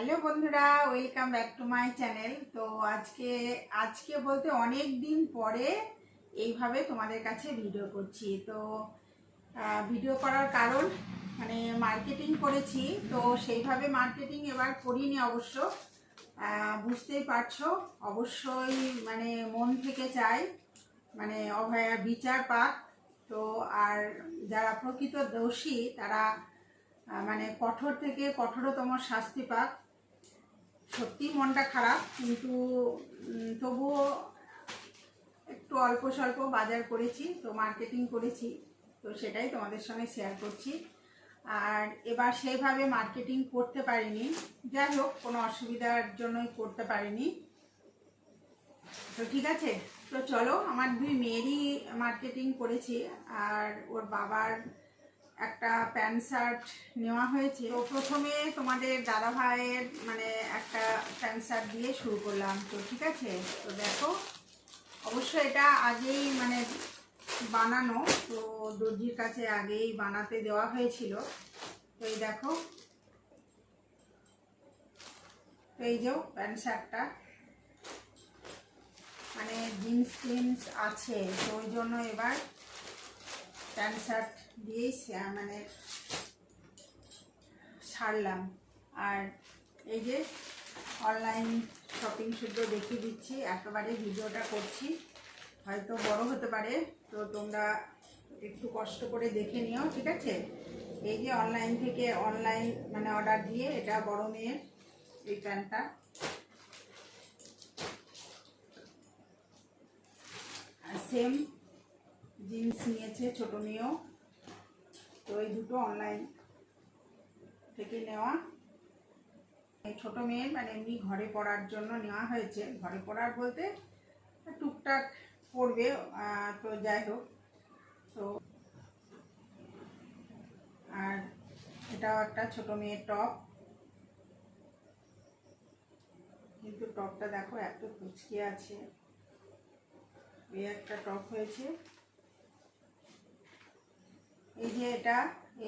Hello বন্ধুরা, welcome back to my channel. তো আজকে আজকে বলতে অনেক দিন পরে এইভাবে তোমাদের কাছে ভিডিও করছি। তো ভিডিও করার কারণ মানে মার্কেটিং করেছি, তো সেইভাবে মার্কেটিং এবার করিনি অবশ্য। বুঝতেই পারছ, অবশ্যই মানে মন থেকে চাই মানে অভয়া বিচার পাক। তো আর যারা প্রকৃত দোষী, তারা মানে কঠোর থেকে কঠোরতম শাস্তি পাক। সত্যি মনটা খারাপ, কিন্তু তবুও একটু অল্প স্বল্প বাজার করেছি, তো মার্কেটিং করেছি, তো সেটাই তোমাদের সঙ্গে শেয়ার করছি। আর এবার সেইভাবে মার্কেটিং করতে পারিনি, যাই হোক, কোনো অসুবিধার জন্যই করতে পারিনি। তো ঠিক আছে, তো চলো, আমার দুই মেয়েরই মার্কেটিং করেছি, আর ওর বাবার একটা প্যান্ট শার্ট নেওয়া হয়েছে। তো প্রথমে তোমাদের দাদা ভাইয়ের মানে একটা প্যান্ট শার্ট দিয়ে শুরু করলাম। তো ঠিক আছে? তো দেখো অবশ্য এটা আগেই মানে বানানো। তো দর্জির কাছে আগেই বানাতে দেওয়া হয়েছিল। তো এই দেখো, তো এই যে প্যান্ট শার্টটা। মানে জিন্স টিন্স আছে। তো ওই জন্য এবার প্যান্ট শার্ট দিয়েই মানে ছাড়লাম আর এই যে অনলাইন শপিং শুদ্ধ দেখিয়ে দিচ্ছি, একেবারে ভিডিওটা করছি। হয়তো বড় হতে পারে, তো তোমরা একটু কষ্ট করে দেখে নিও, ঠিক আছে? এই যে অনলাইন থেকে অনলাইন মানে অর্ডার দিয়ে, এটা বড় মেয়ের এই প্যান্টটা। সেম জিন্স নিয়েছে ছোট মেয়েও। তো এই দুটো অনলাইন থেকে নেওয়া। এই ছোট মেয়ের মানে এমনি ঘরে পড়ার জন্য নেওয়া হয়েছে। ঘরে পড়ার বলতে টুকটাক পড়বে তো যাই হোক। তো আর এটাও একটা ছোট মেয়ের টপ। কিন্তু টপটা দেখো, এত কুচকে আছে। এই একটা টপ হয়েছে। এই যে এটা,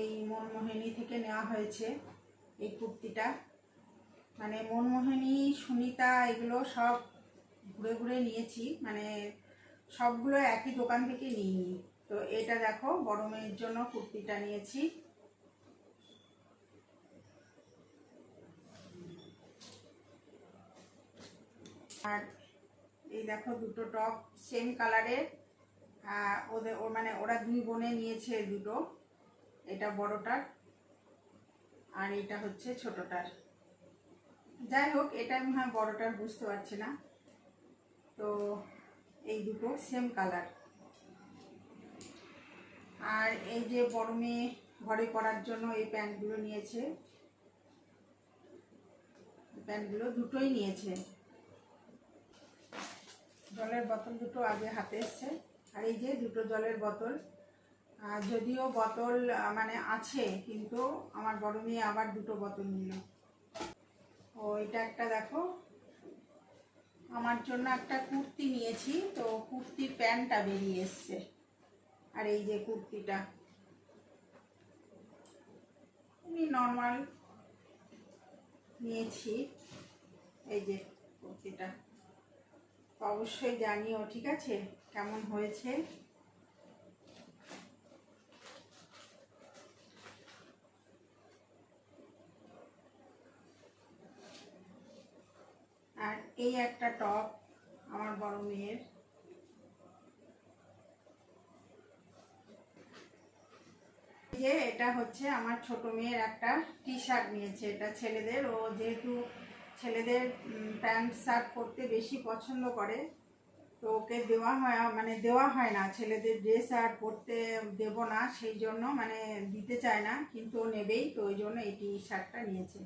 এই মনমোহিনী থেকে নেওয়া হয়েছে এই কুর্তিটা। মানে মনমোহিনী, সুনিতা, এগুলো সব ঘুরে ঘুরে নিয়েছি। মানে সবগুলো একই দোকান থেকে নিইনি। তো এটা দেখো, বড় মেয়ের জন্য কুর্তিটা নিয়েছি। আর এই দেখো দুটো টপ, সেম কালারের। ওদের, ও মানে ওরা দুই বোনে নিয়েছে দুটো। এটা বড়টার আর এটা হচ্ছে ছোটটার। যাই হোক, এটা আমি হয় বড়টার, বুঝতে পারছি না। তো এই দুটো সেম কালার আর এই যে বড় মেয়ে ঘরে পরার জন্য এই প্যান্টগুলো নিয়েছে। প্যান্টগুলো দুটোই নিয়েছে। জলের বোতল দুটো আগে হাতে এসছে। আর এই যে দুটো জলের বোতল যদিও বোতল মানে আছে, কিন্তু আমার বড় মেয়ে আবার দুটো বোতল নিল। ও, এটা একটা দেখো, আমার জন্য একটা কুর্তি নিয়েছি, তো কুর্তির প্যান্টটা বেরিয়ে এসছে। আর এই যে কুর্তিটা এমনি নর্মাল নিয়েছি, এই যে কুর্তিটা। অবশ্যই জানিও, ঠিক আছে? কেমন হয়েছে? আর এই একটা টপ আমার বড় মেয়ের। যে এটা হচ্ছে আমার ছোট মেয়ের একটা টি শার্ট নিয়েছে, এটা ছেলেদের। ও যেহেতু ছেলেদের প্যান্ট শার্ট পরতে বেশি পছন্দ করে তো ওকে দেওয়া হয় মানে দেওয়া হয় না। ছেলেদের ড্রেস আর পরতে দেব না, সেই জন্য মানে দিতে চায় না, কিন্তু ও নেবেই, তো ওই জন্য এই টি শার্টটা নিয়েছে।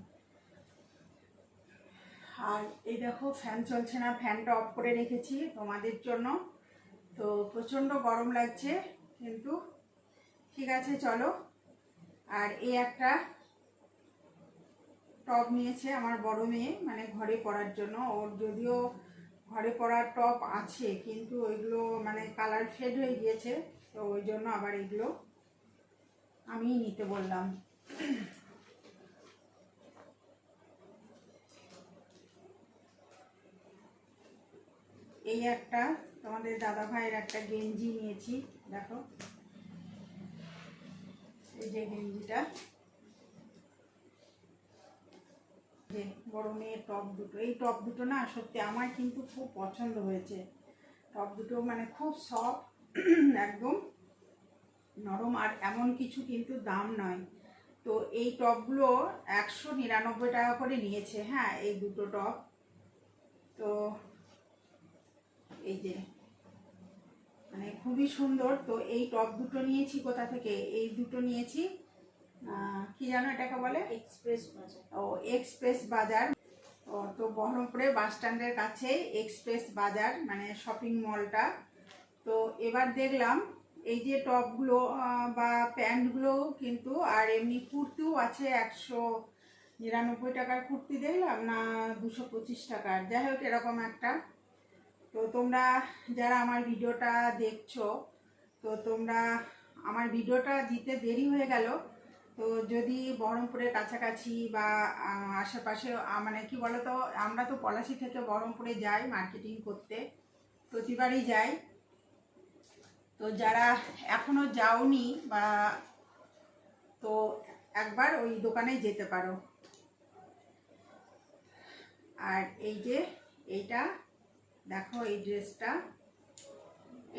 আর এই দেখো ফ্যান চলছে না ফ্যানটা অফ করে রেখেছি তোমাদের জন্য। তো প্রচণ্ড গরম লাগছে, কিন্তু ঠিক আছে, চলো। আর এই একটা টপ নিয়েছে আমার বড় মেয়ে মানে ঘরে পরার জন্য। ওর যদিও ঘরে পরার টপ আছে, কিন্তু ওইগুলো মানে কালার ফেড হয়ে গিয়েছে, তো ওই জন্য আবার এগুলো আমি নিতে বললাম। এই একটা, তোমাদের দাদা ভাইয়ের একটা গেঞ্জি নিয়েছি, দেখো। এই যে গেঞ্জিটা। মেয়ের টপ দুটো। এই টপ দুটো না সত্যি আমার কিন্তু খুব পছন্দ হয়েছে। টপ দুটো মানে খুব সফট, একদম নরম আর এমন কিছু কিন্তু দাম নয়। তো এই টপগুলো একশো নিরানব্বই টাকা করে নিয়েছে হ্যাঁ এই দুটো টপ। তো এই যে মানে খুবই সুন্দর। তো এই টপ দুটো নিয়েছি কোথা থেকে? এই দুটো নিয়েছি কি জানো এটাকে বলে? এক্সপ্রেস বাজার। ও এক্সপ্রেস বাজার। ও তো বহরমপুরে বাস স্ট্যান্ডের কাছে এক্সপ্রেস বাজার মানে শপিং মলটা। তো এবার দেখলাম এই যে টপগুলো বা প্যান্টগুলো কিন্তু আর এমনি কুর্তিও আছে একশো নিরানব্বই টাকার কুর্তি দেখলাম না দুশো পঁচিশ টাকার। যাই হোক এরকম একটা। তো তোমরা যারা আমার ভিডিওটা দেখছ তো তোমরা আমার ভিডিওটা দিতে দেরি হয়ে গেল। তো যদি বহরমপুরের কাছাকাছি বা আশেপাশে মানে কি বলতো, আমরা তো পলাশি থেকে বহরমপুরে যাই মার্কেটিং করতে প্রতিবারই যাই। তো যারা এখনও যাওনি বা, তো একবার ওই দোকানে যেতে পারো। আর এই যে, এইটা, দেখো এই ড্রেসটা।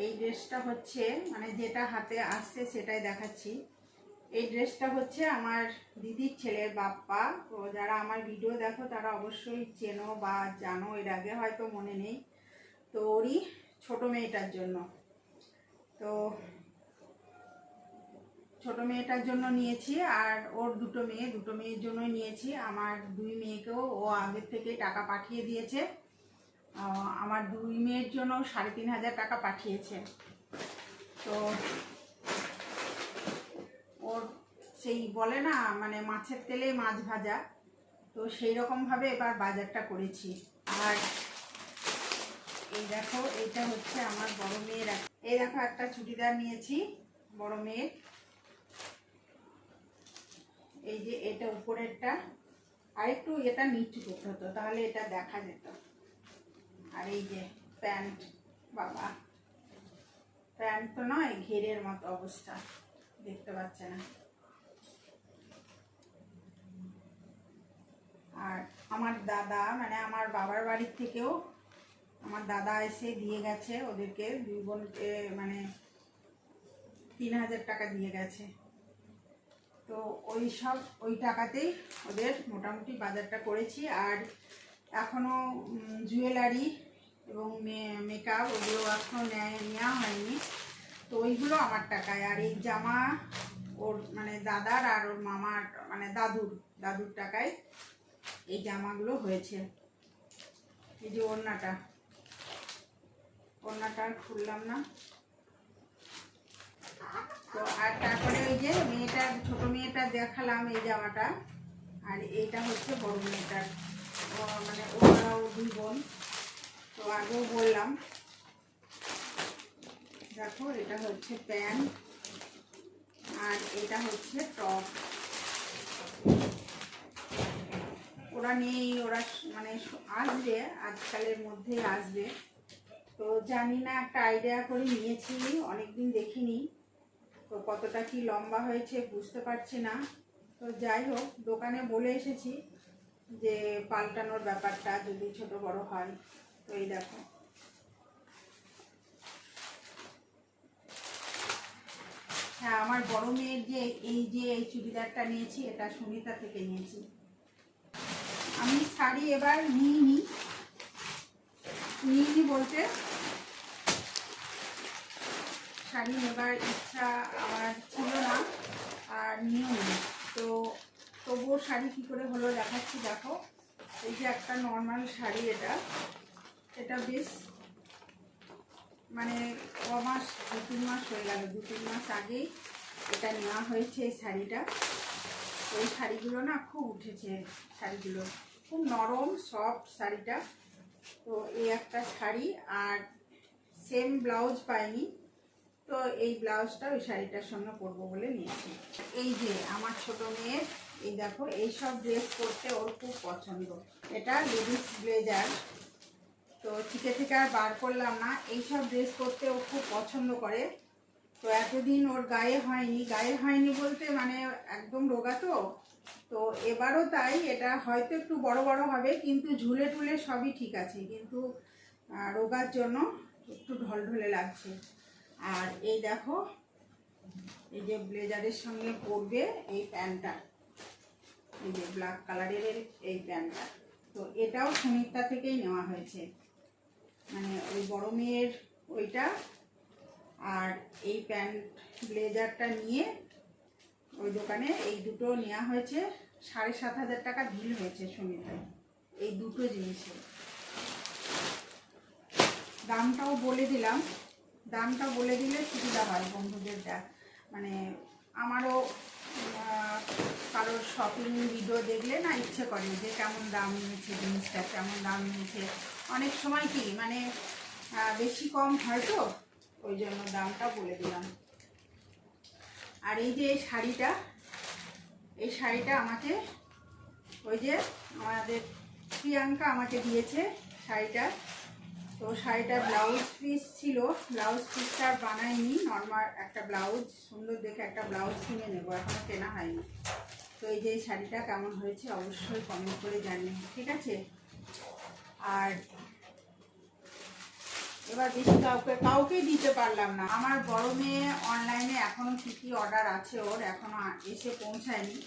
এই ড্রেসটা হচ্ছে মানে যেটা হাতে আসছে সেটাই দেখাচ্ছি। এই ড্রেসটা হচ্ছে আমার দিদির ছেলের বাপ্পা। তো যারা আমার ভিডিও দেখো, তারা অবশ্যই চেনো বা জানো, এর আগে হয়তো মনে নেই। তো ওরই ছোট মেয়েটার জন্য। তো ছোট মেয়েটার জন্য নিয়েছি আর ওর দুটো মেয়ে, দুটো মেয়ের জন্যই নিয়েছি। আমার দুই মেয়েকেও ও আগের থেকে টাকা পাঠিয়ে দিয়েছে। আমার দুই মেয়ের জন্য সাড়ে তিন হাজার টাকা পাঠিয়েছে। তো ওর সেই বলে না মানে মাছের তেলে মাছ ভাজা। তো সেই রকমভাবে এবার বাজারটা করেছি। আর এই দেখো এটা হচ্ছে আমার বড় মেয়ের এই দেখো, একটা চুড়িদার নিয়েছি বড় মেয়ের। এই যে এটা উপরেরটা। আর একটু এটা নিচু করতে হতো, তাহলে এটা দেখা যেত। আর এই যে প্যান্ট, বাবা। প্যান্ট তো নয়, ঘেরের মতো অবস্থা। দেখতে পাচ্ছে না আর আমার দাদা মানে আমার বাবার বাড়ির থেকেও আমার দাদা এসে দিয়ে গেছে ওদেরকে দুই বোনকে মানে তিন হাজার টাকা দিয়ে গেছে। তো ওই সব, ওই টাকাতেই ওদের মোটামুটি বাজারটা করেছি। আর এখনও জুয়েলারি এবং মেকআপ ওগুলো এখনও নেয়, নেওয়া হয়নি। তো ওইগুলো আমার টাকায়। আর এই জামা ওর মানে দাদার আর ওর মামার মানে দাদুর দাদুর টাকায় এই জামাগুলো হয়েছে। এই যে ওড়নাটা। ওড়নাটা আর খুললাম না। তো আর তারপরে ওই যে মেয়েটার ছোট মেয়েটা দেখালাম এই জামাটা। আর এইটা হচ্ছে বড় মেয়েটার। মানে ওরাও দুই বোন। তো আগেও বললাম দেখো, এটা হচ্ছে প্যান্ট আর এটা হচ্ছে টপ। ওরা নেই, ওরা মানে আসবে, আজকালের মধ্যেই আসবে। তো জানি না, একটা আইডিয়া করে নিয়েছি, অনেকদিন দেখিনি। তো কতটা কি লম্বা হয়েছে বুঝতে পারছি না। তো যাই হোক, দোকানে বলে এসেছি যে পাল্টানোর ব্যাপারটা, যদি ছোট বড় হয়। তো এই দেখো হ্যাঁ আমার বড় মেয়ের যে এই যে এই চুড়িদারটা নিয়েছি, এটা সুনিতা থেকে নিয়েছি। আমি শাড়ি এবার নিইনি। নিইনি বলতে শাড়ি নেবার ইচ্ছা আমার ছিল না আর নিয়েও নি তো তবুও শাড়ি কী করে হলো দেখাচ্ছি, দেখো। এই যে একটা নর্মাল শাড়ি এটা। এটা বেশ মানে ক মাস দু তিন মাস হয়ে গেল। দু তিন মাস আগেই এটা নেওয়া হয়েছে এই শাড়িটা। ওই শাড়িগুলো না খুব উঠেছে শাড়িগুলো। খুব নরম সফট শাড়িটা। তো এই একটা শাড়ি আর সেম ব্লাউজ পাইনি। তো এই ব্লাউজটা ওই শাড়িটার সঙ্গে পরবো বলে নিয়েছি। এই যে আমার ছোট মেয়ের, এই দেখো, এই সব ড্রেস পরতে ওর খুব পছন্দ। এটা লেডিস ব্লেজার তো চিকে থেকে আর বার করলাম না। এইসব ড্রেস পরতে ও খুব পছন্দ করে। তো এতদিন ওর গায়ে হয়নি। গায়ে হয়নি বলতে মানে একদম রোগা তো। তো এবারও তাই, এটা হয়তো একটু বড় বড় হবে, কিন্তু ঝুলে টুলে সবই ঠিক আছে। কিন্তু রোগার জন্য একটু ঢলঢলে লাগছে। আর এই দেখো, এই যে ব্লেজারের সঙ্গে পরবে এই প্যান্টটা। এই যে ব্ল্যাক কালারের এই প্যান্টটা। তো এটাও সুমিত্রা থেকেই নেওয়া হয়েছে। মানে ওই বড় মেয়ের ওইটা আর এই প্যান্ট ব্লেজারটা নিয়ে ওই দোকানে এই দুটো নেওয়া হয়েছে। সাড়ে সাত হাজার টাকা বিল হয়েছে সুমিত্রায় এই দুটো জিনিসের দামটাও বলে দিলাম। দামটা বলে দিলে সুবিধা হয় বন্ধুদের মানে আমারও কারোর শপিং ভিডিও দেখলে না ইচ্ছে করে যে কেমন দাম নিয়েছে জিনিসটা, কেমন দাম নিয়েছে। অনেক সময় কি মানে বেশি কম হয় তো ওই জন্য দামটা বলে দিলাম। আর এই যে এই শাড়িটা এই শাড়িটা আমাকে, ওই যে আমাদের প্রিয়াঙ্কা আমাকে দিয়েছে শাড়িটা। তো শাড়িটার ব্লাউজ পিস ছিল, ব্লাউজ পিসটা আর বানাইনি নর্মাল একটা ব্লাউজ, সুন্দর দেখে একটা ব্লাউজ কিনে নেব, এখনও কেনা হয়নি। তো এই যে শাড়িটা কেমন হয়েছে অবশ্যই কমেন্ট করে জানিয়ে ঠিক আছে? আর এবার বেশি কাউকে কাউকে দিতে পারলাম না। আমার বড় মেয়ে অনলাইনে এখনও কী কী অর্ডার আছে ওর, এখনও আ- এসে পৌঁছায়নি।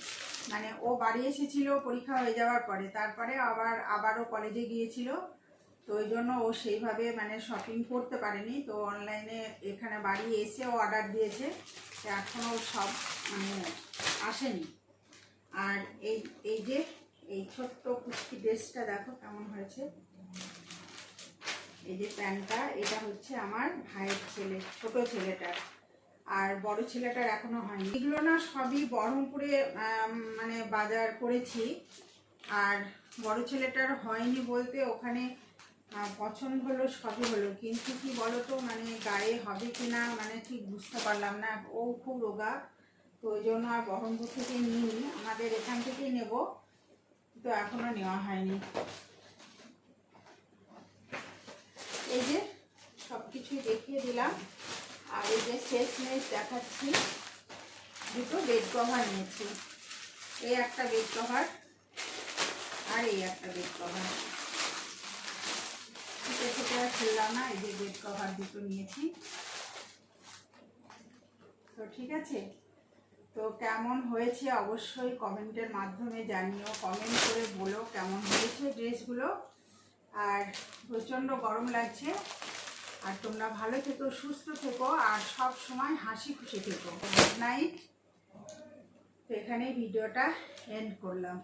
মানে ও বাড়ি এসেছিল, পরীক্ষা হয়ে যাওয়ার পরে। তারপরে আবার, আবারও কলেজে গিয়েছিল। তো ওই জন্য ও সেইভাবে মানে শপিং করতে পারেনি। তো অনলাইনে এখানে বাড়ি এসে ও অর্ডার দিয়েছে এখনও সব মানে আসেনি। আর এই এই যে, এই ছোট্ট কুচকি ড্রেসটা দেখো কেমন হয়েছে। এই যে প্যান্টটা এটা হচ্ছে আমার ভাইয়ের ছেলে, ছোট ছেলেটার। আর বড় ছেলেটার এখনও হয়নি। এগুলো না সবই বহরমপুরে মানে বাজার করেছি। আর বড় ছেলেটার হয়নি বলতে ওখানে পছন্দ হলো, সবই হলো। কিন্তু কি বলতো মানে গায়ে হবে কি না মানে ঠিক বুঝতে পারলাম না। ও খুব রোগা, তো ওই জন্য আর বহরমপুর থেকে নিইনি। আমাদের এখান থেকেই নেব। তো এখনও নেওয়া হয়নি। এই যে সব কিছুই দেখিয়ে দিলাম। আর এই যে শেষ মেশ দেখাচ্ছি, দুটো বেড কভার নিয়েছি। এই একটা বেড কভার আর এই একটা বেড কভার থেকে আর খুললাম না, এই যে বেড কভার দুটো নিয়েছি। তো ঠিক আছে? তো কেমন হয়েছে অবশ্যই কমেন্টের মাধ্যমে জানিও। কমেন্ট করে বলো কেমন হয়েছে ড্রেসগুলো আর প্রচণ্ড গরম লাগছে। আর তোমরা ভালো থেকো, সুস্থ থেকো, আর সব সময় হাসি খুশি থেকো। গুড নাইট তো এখানেই ভিডিওটা এন্ড করলাম।